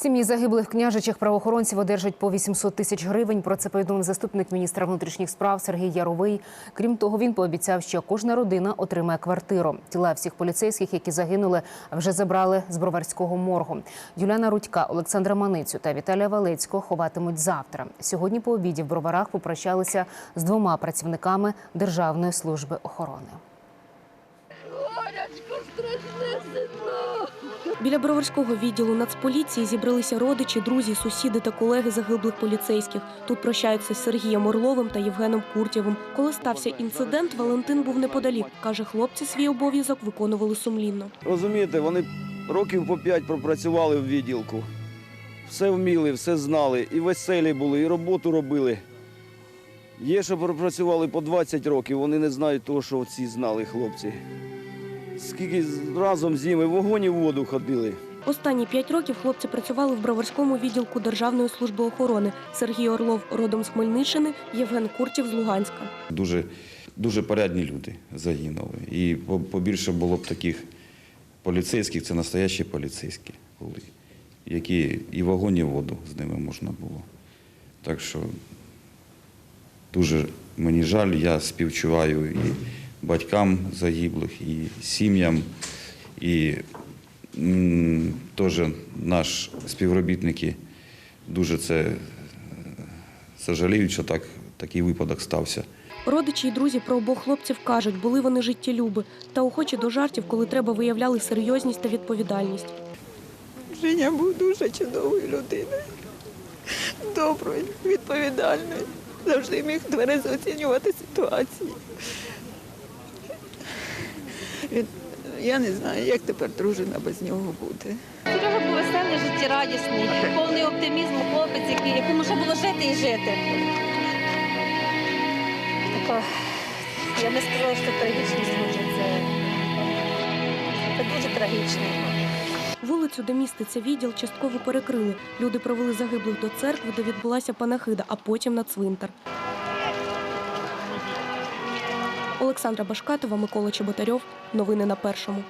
Сім'ї загиблих княжичих правоохоронців одержать по 800 тисяч гривень. Про це повідомив заступник міністра внутрішніх справ Сергій Яровий. Крім того, він пообіцяв, що кожна родина отримає квартиру. Тіла всіх поліцейських, які загинули, вже забрали з броварського моргу. Юліана Рудька, Олександра Маницю та Віталія Валецького ховатимуть завтра. Сьогодні по обіді в броварах попрощалися з двома працівниками Державної служби охорони. Біля Броварського відділу Нацполіції зібралися родичі, друзі, сусіди та колеги загиблих поліцейських. Тут прощаються з Сергієм Орловим та Євгеном Куртєвим. Коли стався інцидент, Валентин був неподалік. Каже, хлопці свій обов'язок виконували сумлінно. Розумієте, вони років по п'ять пропрацювали в відділку. Все вміли, все знали, і веселі були, і роботу робили. Є, що пропрацювали по 20 років, вони не знають того, що ці знали хлопці. Скільки разом з ними в вогонь і в воду ходили. Останні п'ять років хлопці працювали в Броварському відділку Державної служби охорони. Сергій Орлов родом з Хмельниччини, Євген Куртєв з Луганська. Дуже, дуже порядні люди загинули. І побільше було б таких поліцейських, це настоящі поліцейські були, які і вогонь, і воду з ними можна було. Так що дуже мені жаль, я співчуваю і батькам загиблих, і сім'ям, і теж наш співробітники дуже це е, сожаліють, що так, такий випадок стався. Родичі і друзі про обох хлопців кажуть, були вони життєлюби та охочі до жартів, коли треба виявляли серйозність та відповідальність. Женя був дуже чудовою людиною, доброю, відповідальною. Завжди міг тверезо оцінювати ситуацію. Він, я не знаю, як тепер дружина без нього буде. Серега був веселий, життєрадісний, повний оптимізму, хлопець, який, якому ще було жити і жити. Така, я би сказала, що трагічний случай. Це, це дуже трагічно. Вулицю, де міститься відділ, частково перекрили. Люди провели загиблих до церкви, де відбулася панахида, а потім на цвинтар. Олександра Башкатова, Микола Чеботарьов. Новини на першому.